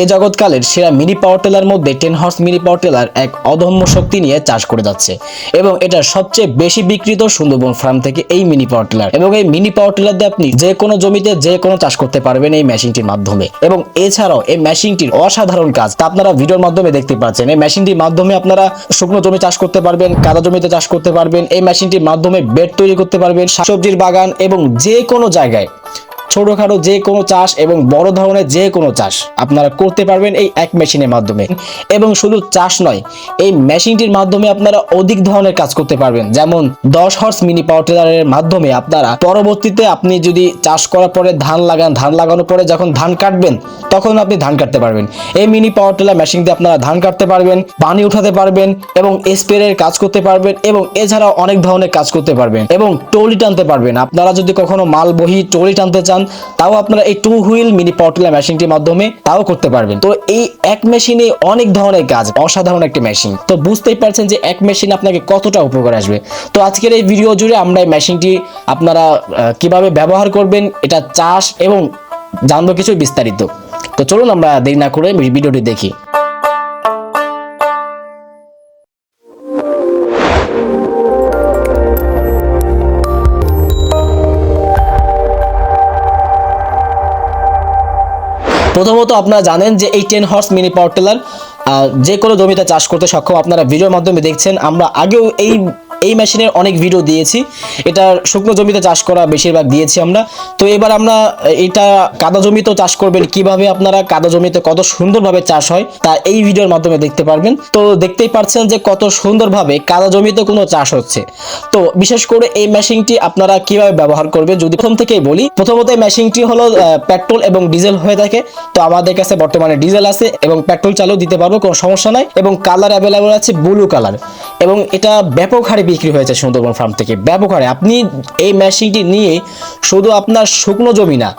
এই জগৎকালের সেরা মিনি পাওয়ার টেলার মধ্যে ten horse mini power tiller এক অদম্য শক্তি নিয়ে চাষ করে যাচ্ছে। এবং এটা সবচেয়ে বেশি বিক্রিত সুন্দরবন ফার্ম থেকে এই মিনি পাওয়ার টেলার। এবং এই মিনি পাওয়ার টেলার দিয়ে আপনি যে কোনো জমিতে যে কোনো চাষ করতে পারবেন এই মেশিনটির মাধ্যমে। এবং এছাড়াও এই মেশিনটির অসাধারণ কাজ। তা আপনারা ভিডিওর মাধ্যমে দেখতে পাচ্ছেন। এই মেশিনটির মাধ্যমে আপনারা শুকনো জমি চাষ করতে পারবেন, কাদা জমিতে চাষ করতে পারবেন। এই মেশিনটির মাধ্যমে বেড তৈরি করতে পারবেন, শাকসবজির বাগান এবং যে কোনো জায়গায় ছোটখাটো যে কোনো চাষ এবং বড় ধরনের যে কোনো চাষ আপনারা করতে পারবেন এই এক মেশিনের মাধ্যমে। এবং শুধু চাষ নয়, এই মেশিনটির মাধ্যমে আপনারা অধিক ধরনের কাজ করতে পারবেন। যেমন দশ হর্স মিনি পাওয়ার টিলারের মাধ্যমে আপনারা পরবর্তীতে আপনি যদি চাষ করার পরে ধান লাগান, ধান লাগানোর পরে যখন ধান কাটবেন, তখন আপনি ধান কাটতে পারবেন। এই মিনি পাওয়ার টিলার মেশিন দিয়ে আপনারা ধান কাটতে পারবেন, পানি উঠাতে পারবেন এবং স্প্রের কাজ করতে পারবেন এবং এছাড়াও অনেক ধরনের কাজ করতে পারবেন এবং টলি টানতে পারবেন। আপনারা যদি কখনো মাল বহি টলি টানতে চান তাও আপনারা এই টু হুইল মিনি টিলার মেশিনটির মাধ্যমে তাও করতে পারবেন। তো এই এক মেশিনে অনেক ধরনের কাজ, অসাধারণ একটি মেশিন তো বুঝতেই পারছেন যে এক মেশিন আপনাকে কতটা উপকার আসবে। তো আজকের এই ভিডিও জুড়ে আমরা এই মেশিনটি আপনারা কীভাবে ব্যবহার করবেন, এটা চাষ এবং জানব কিছু বিস্তারিত। তো চলুন আমরা দেরি না করে ভিডিওটি দেখি। প্রথমত আপনারা জানেন যে এই ten horse mini power tiller যে কোনো জমিতে চাষ করতে সক্ষম আপনারা ভিডিওর মাধ্যমে দেখছেন, আমরা আগেও এই এই মেশিনের অনেক ভিডিও দিয়েছি। এটা শুকনো জমিতে চাষ করা বেশিরভাগ দিয়েছি আমরা। তো এবার আমরা এটা কাদা জমিতেও চাষ করবেন, কীভাবে আপনারা কাদা জমিতে কত সুন্দরভাবে চাষ হয় তা এই ভিডিওর মাধ্যমে দেখতে পারবেন। তো দেখতেই পাচ্ছেন যে কত সুন্দরভাবে কাদা জমিতে কোনো চাষ হচ্ছে। তো বিশেষ করে এই মেশিনটি আপনারা কীভাবে ব্যবহার করবেন, যদি প্রথম থেকেই বলি, প্রথমত এই মেশিনটি হলো পেট্রোল এবং ডিজেল হয়ে থাকে। তো আমাদের কাছে বর্তমানে ডিজেল আছে এবং পেট্রোল চালু দিতে পারব, কোনো সমস্যা নাই। এবং কালার অ্যাভেলেবল আছে ব্লু কালার এবং এটা ব্যাপক হারে বিক্রি হয়েছে সুন্দরবন ফার্ম থেকে। ব্যবহারে হারে আপনি এই মেশিনটি নিয়ে শুধু আপনার শুকনো জমি না,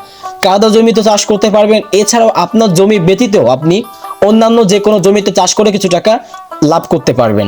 কাদা জমিতে চাষ করতে পারবেন, এছাড়াও আপনার জমি ব্যতীতও আপনি অন্যান্য যে কোনো জমিতে চাষ করে কিছু টাকা লাভ করতে পারবেন।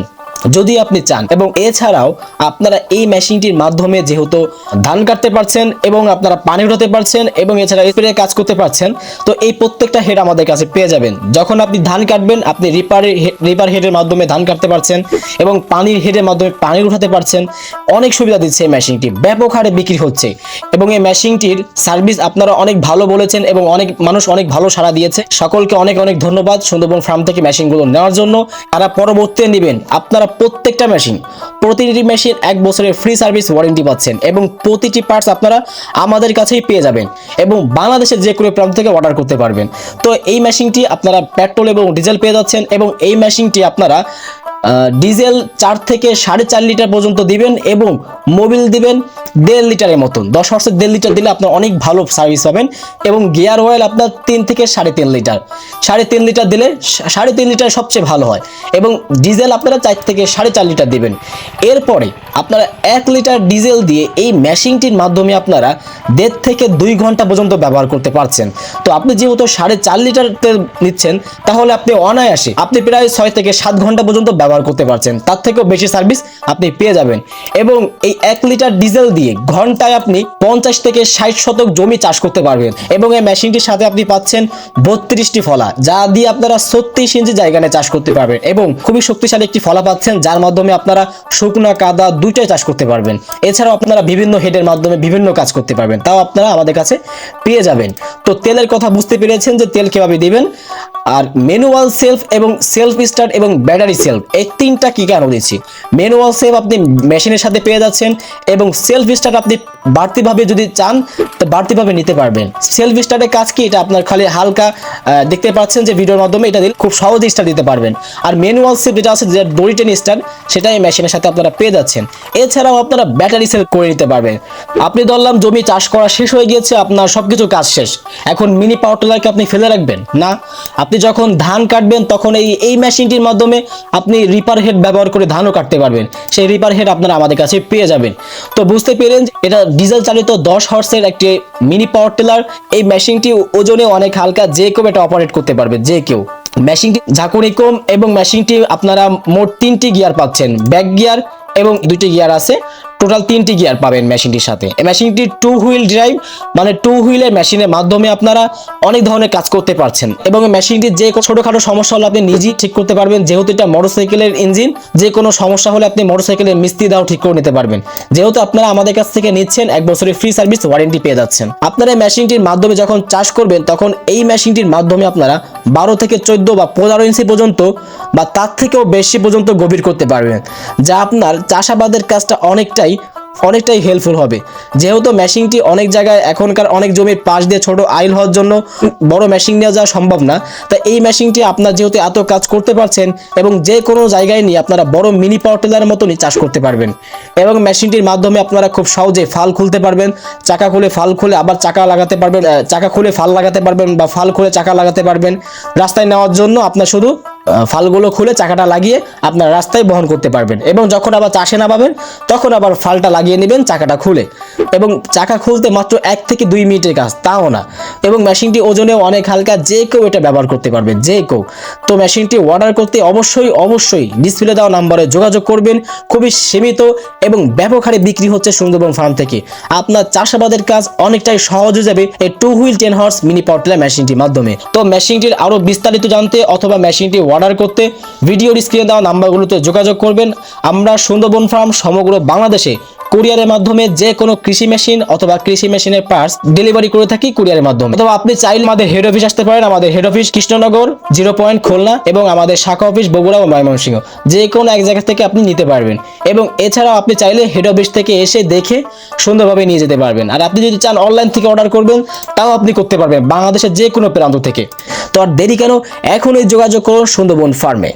যদি আপনি চান। এবং এছাড়াও আপনারা এই মেশিনটির মাধ্যমে যেহেতু ধান কাটতে পারছেন এবং আপনারা পানি উঠাতে পারছেন এবং এছাড়া স্প্রে কাজ করতে পারছেন, তো এই প্রত্যেকটা হেড আমাদের কাছে পেয়ে যাবেন। যখন আপনি ধান কাটবেন, আপনি রিপারের রিপার হেডের মাধ্যমে ধান কাটতে পারছেন এবং পানির হেডের মাধ্যমে পানি উঠাতে পারছেন, অনেক সুবিধা দিচ্ছে এই মেশিনটি। ব্যাপক হারে বিক্রি হচ্ছে। এবং এই মেশিনটির সার্ভিস আপনারা অনেক ভালো বলেছেন এবং অনেক মানুষ অনেক ভালো সাড়া দিয়েছে। সকলকে অনেক অনেক ধন্যবাদ সুন্দরবন ফার্ম থেকে মেশিনগুলো নেওয়ার জন্য। তারা পরবর্তীতে নেবেন, আপনারা প্রত্যেকটা মেশিন প্রতিটি মেশিন এক বছরের ফ্রি সার্ভিস ওয়ারেন্টি পাচ্ছেন এবং প্রতিটি পার্টস আপনারা আমাদের কাছেই পেয়ে যাবেন এবং বাংলাদেশের যে কোনো প্রান্ত থেকে অর্ডার করতে পারবেন। তো এই মেশিনটি আপনারা পেট্রোল এবং ডিজেল পেয়ে যাচ্ছেন এবং এই মেশিনটি আপনারা ডিজেল চার থেকে সাড়ে চার লিটার পর্যন্ত দিবেন এবং মোবিল দিবেন দেড় লিটারের মতন। দশ হর্সের দেড় লিটার দিলে আপনার অনেক ভালো সার্ভিস পাবেন এবং গিয়ার অয়েল আপনার তিন থেকে সাড়ে তিন লিটার। সাড়ে তিন লিটার দিলে সাড়ে তিন লিটার সবচেয়ে ভালো হয় এবং ডিজেল আপনারা চার থেকে সাড়ে চার লিটার দিবেন। এরপরে আপনারা এক লিটার ডিজেল দিয়ে এই মেশিনটির মাধ্যমে আপনারা দেড় থেকে দুই ঘণ্টা পর্যন্ত ব্যবহার করতে পারছেন। তো আপনি যেহেতু সাড়ে চার লিটার তেল নিচ্ছেন, তাহলে আপনি অনায়াসে আপনি প্রায় ছয় থেকে সাত ঘণ্টা পর্যন্ত ব্যবহার করতে পারছেন, তার থেকেও বেশি সার্ভিস আপনি পেয়ে যাবেন। এবং এই এক লিটার ডিজেল দিয়ে ঘন্টায় আপনি পঞ্চাশ থেকে ষাট শতক জমি চাষ করতে পারবেন। এবং এই মেশিনটির সাথে আপনি পাচ্ছেন বত্রিশটি ফলা, যা দিয়ে আপনারা ছত্রিশ ইঞ্চি জায়গা নিয়ে চাষ করতে পারবেন। এবং খুবই শক্তিশালী একটি ফলা পাচ্ছেন, যার মাধ্যমে আপনারা শুকনো, কাদা দুইটাই চাষ করতে পারবেন। এছাড়াও আপনারা বিভিন্ন হেডের মাধ্যমে বিভিন্ন কাজ করতে পারবেন, তাও আপনারা আমাদের কাছে পেয়ে যাবেন। তো তেলের কথা বুঝতে পেরেছেন যে তেল কীভাবে দিবেন? আর ম্যানুয়াল সেলফ এবং সেলফ স্টার্ট এবং ব্যাটারি সেলফ এই তিনটা কি কেন দিচ্ছি ম্যানুয়াল সেলফ আপনি মেশিনের সাথে পেয়ে যাচ্ছেন এবং সেলফ স্টার্ট আপনি বাড়তিভাবে যদি চান, তো বাড়তিভাবে নিতে পারবেন। সেলফ স্টার্টের কাজ কি? এটা আপনার খালি হালকা দেখতে পাচ্ছেন যে ভিডিওর মাধ্যমে এটা দিলে খুব সহজে স্টার্ট দিতে পারবেন। আর ম্যানুয়াল সেলফ যেটা আছে যে দড়ি টেনে স্টার্ট সেটা এই মেশিনের সাথে আপনারা পেয়ে যাচ্ছেন। এছাড়াও আপনারা ব্যাটারি সেল করে নিতে পারবেন। আপনি ধরলাম জমি চাষ করা শেষ হয়ে গিয়েছে, আপনার সবকিছু কাজ শেষ। এখন মিনি পাওয়ার টিলারকে আপনি ফেলে রাখবেন, না? আপনি যখন ধান কাটবেন, তখন এই এই মেশিনটির মাধ্যমে আপনি রিপার হেড ব্যবহার করে ধানও কাটতে পারবেন। সেই রিপার হেড আপনারা আমাদের কাছে পেয়ে যাবেন। তো বুঝতে পেরেন এটা ডিজেল চালিত দশ হর্সের একটি মিনি পাওয়ার টিলার এই মেশিনটি ওজনে অনেক হালকা, যে কেউ এটা অপারেট করতে পারবে, যে কেউ। মেশিনটি ঝাঁকুনি কম এবং মেশিনটি আপনারা মোট তিনটি গিয়ার পাচ্ছেন। ব্যাক গিয়ার এবং দুটি গিয়ার আছে। টোটাল তিনটি গিয়ার পাবেন মেশিনটির সাথে। এই মেশিনটি টু হুইল ড্রাইভ মানে টু হুইলের মেশিনের মাধ্যমে আপনারা অনেক ধরনের কাজ করতে পারছেন। এবং এই মেশিনটির যে ছোটখাটো সমস্যা হলে আপনি নিজেই ঠিক করতে পারবেন। যেহেতু এটা মোটরসাইকেলের ইঞ্জিন যে কোনো সমস্যা হলে আপনি মোটরসাইকেলের মিস্ত্রি দাও ঠিক করে নিতে পারবেন। যেহেতু আপনারা আমাদের কাছ থেকে নিচ্ছেন, এক বছরের ফ্রি সার্ভিস ওয়ারেন্টি পেয়ে যাচ্ছেন। আপনারা এই মেশিনটির মাধ্যমে যখন চাষ করবেন, তখন এই মেশিনটির মাধ্যমে আপনারা বারো থেকে চোদ্দ বা পনেরো ইঞ্চি পর্যন্ত বা তার থেকেও বেশি পর্যন্ত গভীর করতে পারবেন। যা আপনার চাষাবাদের কাজটা অনেকটাই অনেকটাই হেল্পফুল হবে। যেহেতু মেশিনটি অনেক জায়গায় এখনকার অনেক জমির পাশ দিয়ে ছোট আইল হওয়ার জন্য বড় মেশিন নিয়ে যাওয়া সম্ভব না। তাই এই মেশিনটি আপনার যেহেতু এত কাজ করতে পারছেন এবং যে কোনো জায়গায় নিয়ে আপনারা বড় মিনি পাওয়ার টিলারের মতনই চাষ করতে পারবেন। এবং মেশিনটির মাধ্যমে আপনারা খুব সহজে ফাল খুলতে পারবেন, চাকা খুলে ফাল খুলে আবার চাকা লাগাতে পারবেন চাকা খুলে ফাল লাগাতে পারবেন বা ফাল খুলে চাকা লাগাতে পারবেন। রাস্তায় নেওয়ার জন্য আপনার শুধু ফালগুলো খুলে চাকাটা লাগিয়ে আপনার রাস্তায় বহন করতে পারবেন। এবং যখন আবার চাষে নামাবেন, তখন আবার ফালটা লাগিয়ে নেবেন, চাকাটা খুলে। এবং চাকা খুলতে মাত্র এক থেকে দুই মিনিটের কাজ, তাও না। এবং মেশিনটি ওজনেও অনেক হালকা, যে কেউ এটা ব্যবহার করতে পারবে যে কেউ। তো মেশিনটি অর্ডার করতে অবশ্যই অবশ্যই ডিসপ্লে দেওয়া নাম্বারে যোগাযোগ করবেন। খুবই সীমিত এবং ব্যাপক হারে বিক্রি হচ্ছে সুন্দরবন ফার্ম থেকে। আপনার চাষাবাদের কাজ অনেকটাই সহজ হয়ে যাবে এই two wheel ten horse mini power মেশিনটির মাধ্যমে। তো মেশিনটির আরও বিস্তারিত জানতে অথবা মেশিনটি অর্ডার করতে ভিডিওর স্ক্রিনে দেওয়া নাম্বারগুলোতে যোগাযোগ করবেন। আমরা সুন্দরবন ফার্ম সমগ্র বাংলাদেশে কুরিয়ারের মাধ্যমে যে কোনো কৃষি মেশিন অথবা কৃষি মেশিনের পার্টস ডেলিভারি করে থাকি কুরিয়ারের মাধ্যমে। অথবা আপনি চাইলে আমাদের হেড অফিস আসতে পারেন, আমাদের head office Krishnanagar zero point Khulna এবং আমাদের শাখা অফিস বগুড়া ও ময়মনসিংহ। যে কোনো এক জায়গা থেকে আপনি নিতে পারবেন। এবং এছাড়াও আপনি চাইলে হেড অফিস থেকে এসে দেখে সুন্দরভাবে নিয়ে যেতে পারবেন। আর আপনি যদি চান অনলাইন থেকে অর্ডার করবেন, তাও আপনি করতে পারবেন বাংলাদেশের যে কোনো প্রান্ত থেকে। তো আর দেরি কেন? এখনই যোগাযোগ করুন সুন্দরবন ফার্মে